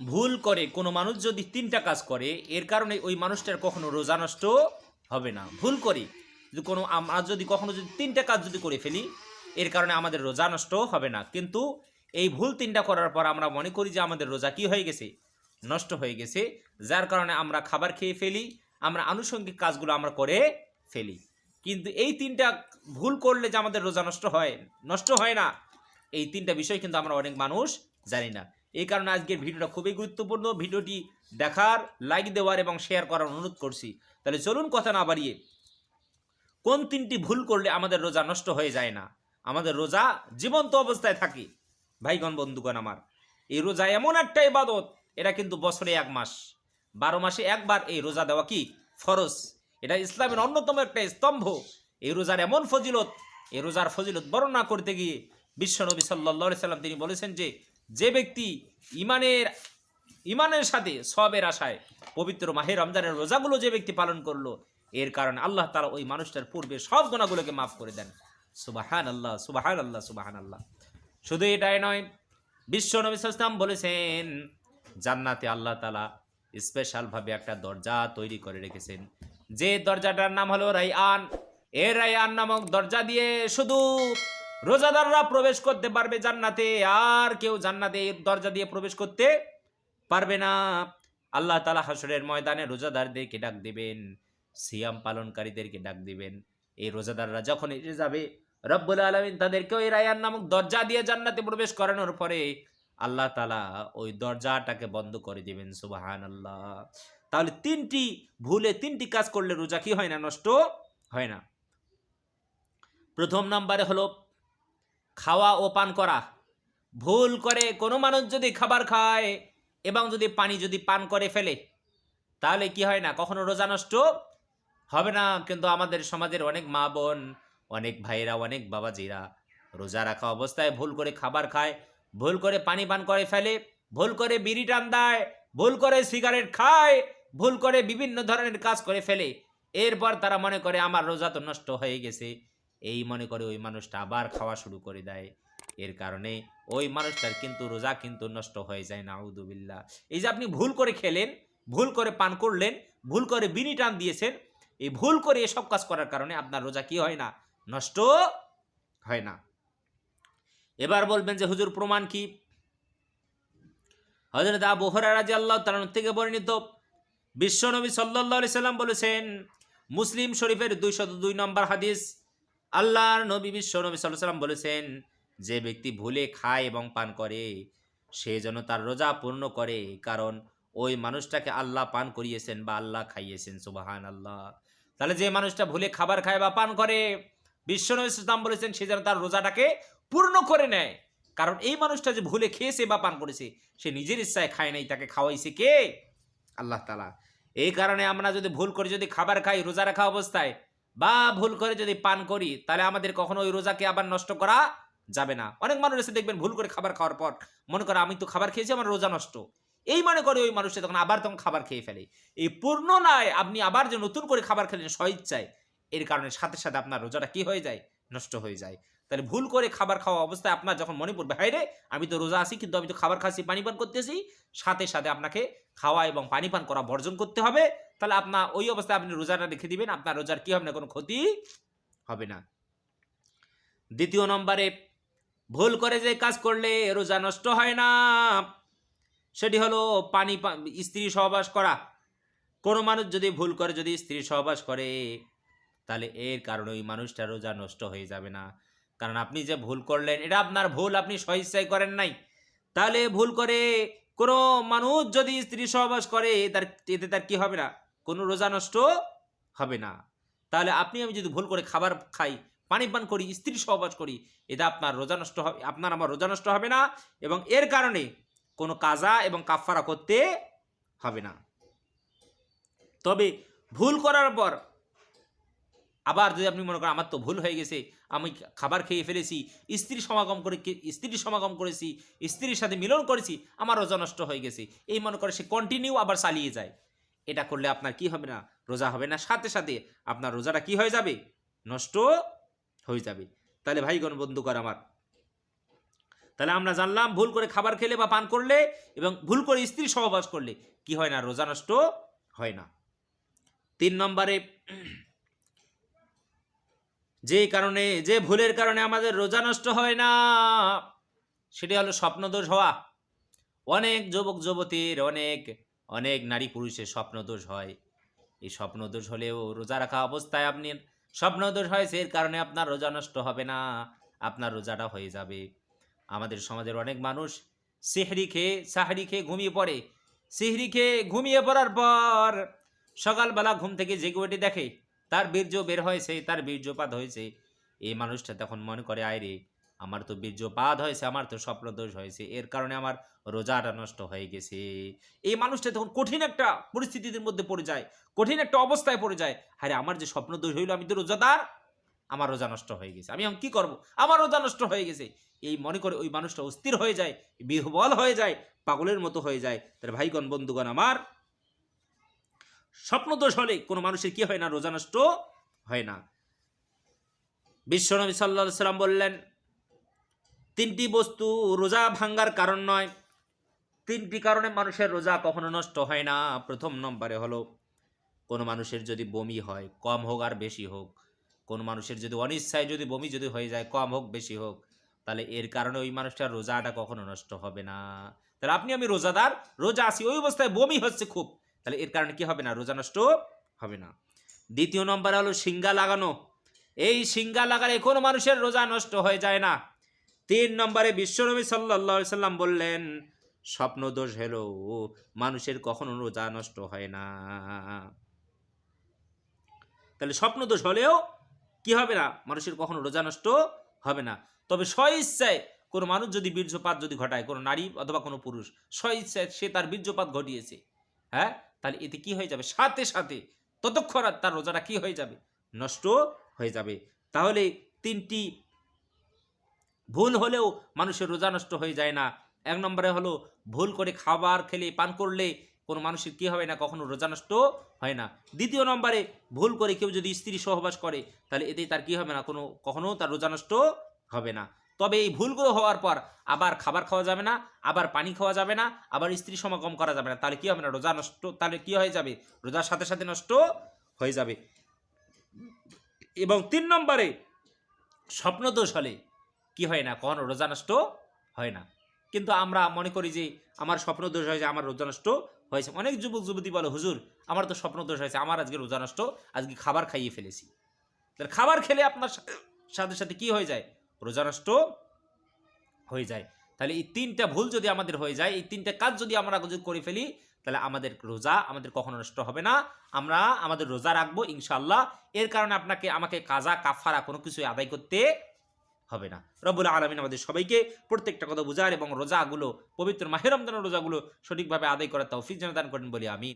ভুল করে, কোনো মানুষ যদি তিনটা কাজ করে, এর কারণে ওই মানুষটার কখনো রোজা নষ্ট হবে না। ভুল করি। যদি কোনো আমরা যদি কখনো যদি তিনটা কাজ যদি করে ফেলি, এর কারণে আমাদের রোজা নষ্ট হবে না। কিন্তু এই ভুল তিনটা করার পর আমরা মনে করি যে আমাদের রোজা কি হয়ে গেছে? নষ্ট হয়ে গেছে। যার কারণে আমরা খাবার খেয়ে ফেলি, আমরা আনুষঙ্গিক কাজগুলো আমরা করে ফেলি। কিন্তু এই তিনটা ভুল করলে যে আমাদের রোজা নষ্ট হয় নষ্ট হয় না, এই তিনটা বিষয় কিন্তু আমরা অনেক মানুষ জানি না। এই কারণে আজকের ভিডিওটা খুবই গুরুত্বপূর্ণ। ভিডিওটি দেখার লাইক দেওয়ার এবং শেয়ার করার অনুরোধ করছি। তাহলে চলুন কথা না বাড়িয়ে, কোন তিনটি ভুল করলে আমাদের রোজা নষ্ট হয়ে যায় না? আমাদের রোজা জীবন্ত অবস্থায় থাকে। ভাইগণ, বন্ধুগণ আমার, এই রোজা এমন একটা ইবাদত, এটা কিন্তু বছরে এক মাস। বারো মাসে একবার এই রোজা দেওয়া কি? ফরজ। এটা ইসলামের অন্যতম একটা স্তম্ভ। এই রোজার এমন ফজিলত, এই রোজার ফজিলত বর্ণনা করতে গিয়ে বিশ্বনবী সাল্লা সাল্লাম তিনি বলেছেন যে যে ব্যক্তি ইমানের ইমানের সাথে সবের আশায় পবিত্র মাহে রমজানের রোজাগুলো যে ব্যক্তি পালন করল, এর কারণে আল্লাহ তারা ওই মানুষটার পূর্বে সব গোনাগুলোকে মাফ করে দেন। সুবাহান আল্লাহ সুবাহান আল্লাহ সুবাহান আল্লাহ শুধু এটাই নয়, বিশ্ব নবী ইসলাম বলেছেন, জান্নাতে আল্লাহ তালা স্পেশালভাবে একটা দরজা তৈরি করে রেখেছেন। যে দরজাটার নাম হলো রাইআন এ রাইআন নামক দরজা দিয়ে শুধু রোজাদাররা প্রবেশ করতে পারবে জান্নাতে, আর কেউ জান্নাতে দরজা দিয়ে প্রবেশ করতে পারবে না। আল্লাহ তালা হাসরের ময়দানে রোজাদারদেরকে ডাক দিবেন, সিয়াম পালনকারীদেরকে ডাক দিবেন। এই রোজাদাররা যখন এসে যাবে, রব্বুল আলমিন তাদেরকেও এই রায়ান নামক দরজা দিয়ে জান্নাতে প্রবেশ করানোর পরে আল্লাহ তালা ওই দরজাটাকে বন্ধ করে দিবেন সুবাহান আল্লাহ তাহলে তিনটি ভুলে তিনটি কাজ করলে রোজা কি হয় না, নষ্ট হয় না? প্রথম নাম্বারে হলো খাওয়া ও পান করা। ভুল করে কোনো মানুষ যদি খাবার খায় এবং যদি পানি যদি পান করে ফেলে, তাহলে কি হয় না? কখনো রোজা নষ্ট হবে না। কিন্তু আমাদের সমাজের অনেক মা বোন, অনেক ভাইয়েরা, অনেক বাবাজিরা রোজা রাখা অবস্থায় ভুল করে খাবার খায়, ভুল করে পানি পান করে ফেলে, ভুল করে বিড়ি টান দেয়, ভুল করে সিগারেট খায়, ভুল করে বিভিন্ন ধরনের কাজ করে ফেলে। এরপর তারা মনে করে, আমার রোজা তো নষ্ট হয়ে গেছে। এই মনে করে ওই মানুষটা আবার খাওয়া শুরু করে দেয়। এর কারণে ওই মানুষটার কিন্তু রোজা কিন্তু নষ্ট হয়ে যায় না আউদুবিল্লা এই যে আপনি ভুল করে খেলেন, ভুল করে পান করলেন, ভুল করে বিনি টান দিয়েছেন, এই ভুল করে এসব কাজ করার কারণে আপনার রোজা কি হয় না? নষ্ট হয় না। এবার বলবেন যে হুজুর প্রমাণ কি? হজরত আবু হরারাজি আল্লাহ তার থেকে বর্ণিত। বিশ্বনবী সাল্লাহ সাল্লাম বলেছেন, মুসলিম শরীফের দুইশত দুই নম্বর হাদিস আল্লাহর নবী বিশ্বনবী সাল্লাহ সাল্লাম বলেছেন, যে ব্যক্তি ভুলে খায় এবং পান করে, সে যেন তার রোজা পূর্ণ করে, কারণ ওই মানুষটাকে আল্লাহ পান করিয়েছেন বা আল্লাহ খাইয়েছেন সুবাহান আল্লাহ তাহলে যে মানুষটা ভুলে খাবার খায় বা পান করে বিশ্বনবী ইসলাম বলেছেন, সে যেন তার রোজাটাকে পূর্ণ করে নেয়। কারণ এই মানুষটা যে ভুলে খেয়েছে বা পান করেছে, সে নিজের ইচ্ছায় খায় নাই, তাকে খাওয়াইছে কে? আল্লাহ তালা এই কারণে আমরা যদি ভুল করে যদি খাবার খাই, রোজা রাখা অবস্থায় বা ভুল করে যদি পান করি, তাহলে আমাদের কখনো ওই রোজাকে আবার নষ্ট করা যাবে না। অনেক মানুষ এসে দেখবেন ভুল করে খাবার খাওয়ার পর মনে করে, আমি তো খাবার খেয়েছি, আমার রোজা নষ্ট। এই মনে করে ওই মানুষটা তখন আবার তখন খাবার খেয়ে ফেলে। এই পূর্ণ নয় আপনি আবার যে নতুন করে খাবার খেলেন স্বইচ্ছায়, এর কারণে সাথে সাথে আপনার রোজাটা কি হয়ে যায়? নষ্ট হয়ে যায়। তাহলে ভুল করে খাবার খাওয়া অবস্থায় আপনার যখন মনে পড়বে হাই রে, আমি তো রোজা আছি, কিন্তু আমি তো খাবার খাচ্ছি, পানি পান করতেছি। সাথে সাথে আপনাকে খাওয়া এবং পানি পান করা বর্জন করতে হবে। তাহলে আপনার ওই অবস্থায় আপনি রোজাটা রেখে দিবেন, আপনার রোজার কি হবে না, কোনো ক্ষতি হবে না। দ্বিতীয় নম্বরে, ভুল করে যে কাজ করলে রোজা নষ্ট হয় না। সেটি হলো পানি স্ত্রী সহবাস করা। কোনো মানুষ যদি ভুল করে, যদি স্ত্রী সহবাস করে, তাহলে এর কারণে ওই মানুষটা রোজা নষ্ট হয়ে যাবে না। কারণ আপনি যে ভুল করলেন, এটা আপনার ভুল, আপনি স্বইচ্ছায় করেন নাই। তাহলে ভুল করে কোনো মানুষ যদি স্ত্রী সহবাস করে, তার, এতে তার কি হবে না? কোনো রোজা নষ্ট হবে না। তাহলে আপনি, আমি যদি ভুল করে খাবার খাই, পানি পান করি স্ত্রী সহবাস করি, এটা আপনার রোজা নষ্ট হবে, আপনার আমার রোজা নষ্ট হবে না এবং এর কারণে কোনো কাজা এবং কাফারা করতে হবে না। তবে ভুল করার পর, আবার যদি আপনি মনে করেন, আমার তো ভুল হয়ে গেছে, আমি খাবার খেয়ে ফেলেছি স্ত্রী সমাগম করে স্ত্রী সমাগম করেছি, স্ত্রীর সাথে মিলন করেছি, আমার রোজা নষ্ট হয়ে গেছে। এই মনে করে সে কন্টিনিউ আবার চালিয়ে যায়। এটা করলে আপনার কি হবে না? রোজা হবে না। সাথে সাথে আপনার রোজাটা কি হয়ে যাবে? নষ্ট হয়ে যাবে। তাহলে ভাইগণ বন্ধুকর আমার, তাহলে আমরা জানলাম ভুল করে খাবার খেলে বা পান করলে এবং ভুল করে স্ত্রী সহবাস করলে কি হয় না? রোজা নষ্ট হয় না। তিন নম্বরে, যে কারণে, যে ভুলের কারণে আমাদের রোজা নষ্ট হয় না সেটি হলো স্বপ্নদোষ হওয়া। অনেক যুবক, যুবতীর অনেক অনেক নারী পুরুষের স্বপ্নদোষ হয়। এই স্বপ্নদোষ হলেও রোজা রাখা অবস্থায় আপনি স্বপ্নদোষ হয়েছে এর কারণে আপনার রোজা নষ্ট হবে না, আপনার রোজাটা হয়ে যাবে। আমাদের সমাজের অনেক মানুষ সেহরি খেয়ে, সাহরি খেয়ে ঘুমিয়ে পড়ে। সিহরি খেয়ে ঘুমিয়ে পড়ার পর সকালবেলা ঘুম থেকে জেগে উঠে দেখে, তার বীর্য বের হয়েছে, তার বীর্যপাত হয়েছে। এই মানুষটা তখন মনে করে আয় রে আমার তো বীর্যপাত হয়েছে, আমার তো স্বপ্নদোষ হয়েছে, এর কারণে আমার রোজাটা নষ্ট হয়ে গেছে। এই মানুষটা তখন কঠিন একটা পরিস্থিতির মধ্যে পড়ে যায়, কঠিন একটা অবস্থায় পড়ে যায়। আরে আমার যে স্বপ্নদোষ হইল, আমি তো রোজাদার, আমার রোজা নষ্ট হয়ে গেছে। আমি এখন কি করব? আমার রোজা নষ্ট হয়ে গেছে। এই মনে করে ওই মানুষটা অস্থির হয়ে যায়, বিহবল হয়ে যায়, পাগলের মতো হয়ে যায়। তার ভাইগণ, বন্ধুগণ, আমার স্বপ্নদোষ হলে কোনো মানুষের কি হয় না? রোজা নষ্ট হয় না। বিশ্বনবী সাল্লা সাল্লাম বললেন তিনটি বস্তু রোজা ভাঙ্গার কারণ নয়। তিনটি কারণে মানুষের রোজা কখনো নষ্ট হয় না। প্রথম নম্বরে হলো, কোনো মানুষের যদি বমি হয়, কম হোক আর বেশি হোক, কোনো মানুষের যদি অনিচ্ছায় যদি বমি যদি হয়ে যায়, কম হোক, বেশি হোক, তাহলে এর কারণে ওই মানুষটার রোজাটা কখনো নষ্ট হবে না। তাহলে আপনি, আমি রোজাদার, রোজা আসি ওই অবস্থায় বমি হচ্ছে খুব, তাহলে এর কারণে কি হবে না? রোজা নষ্ট হবে না। দ্বিতীয় নম্বরে হলো সিঙ্গা লাগানো। এই সিঙ্গা লাগালে কোনো মানুষের রোজা নষ্ট হয়ে যায় না। তিন নম্বরে বিশ্বনবী সাল্লাহ সাল্লাম বললেন, স্বপ্ন দোষ হলো মানুষের কখনো রোজা নষ্ট হয় না। তাহলে স্বপ্ন দোষ হলেও কি হবে না? মানুষের কখনো রোজা নষ্ট হবে না। তবে স্বইচ্ছায় কোনো মানুষ যদি বীর্যপাত যদি ঘটায়, কোনো নারী অথবা কোনো পুরুষ, স্বইচ্ছায় সে তার বীর্যপাত ঘটিয়েছে হ্যাঁ? তাহলে এতে কি হয়ে যাবে? সাথে সাথে ততক্ষণ তার রোজাটা কি হয়ে যাবে? নষ্ট হয়ে যাবে। তাহলে তিনটি ভুল হলেও মানুষের রোজা নষ্ট হয়ে যায় না। এক নম্বরে হলো, ভুল করে খাবার খেলে, পান করলে কোনো মানুষের কী হবে না? কখনো রোজা নষ্ট হয় না। দ্বিতীয় নম্বরে, ভুল করে কেউ যদি স্ত্রী সহবাস করে, তাহলে এতে তার কী হবে না? কোনো, কখনো তার রোজা নষ্ট হবে না। তবে এই ভুলগুলো হওয়ার পর আবার খাবার খাওয়া যাবে না, আবার পানি খাওয়া যাবে না, আবার স্ত্রী সমাগম করা যাবে না। তাহলে কী হবে না? রোজা নষ্ট, তাহলে কী হয়ে যাবে? রোজার সাথে সাথে নষ্ট হয়ে যাবে। এবং তিন নম্বরে, স্বপ্নদোষ হলে কি হয় না? কখনো রোজা নষ্ট হয় না। কিন্তু আমরা মনে করি যে, আমার স্বপ্নদোষ হয়েছে আমার রোজা নষ্ট হয়েছে। অনেক যুবক যুবতী বলে, হুজুর, আমার তো স্বপ্নদোষ হয়েছে। আমার আজকে রোজা নষ্ট, আজকে খাবার খাইয়ে ফেলেছি। তাহলে খাবার খেলে আপনার সাথে সাথে কি হয়ে যায়? রোজা নষ্ট হয়ে যায়। তাহলে এই তিনটা ভুল যদি আমাদের হয়ে যায়, এই তিনটা কাজ যদি আমরা যদি করে ফেলি, তাহলে আমাদের রোজা আমাদের কখনো নষ্ট হবে না। আমরা আমাদের রোজা রাখব ইনশাল্লাহ এর কারণে আপনাকে আমাকে কাজা কাফারা কোনো কিছু আদায় করতে হবে না। রবুল আলমিন আমাদের সবাইকে প্রত্যেকটা কথা বোঝার এবং রোজাগুলো, পবিত্র মাহেরমদানের রোজাগুলো সঠিকভাবে আদায় করার তৌফিক যেন দান করেন বলে আমি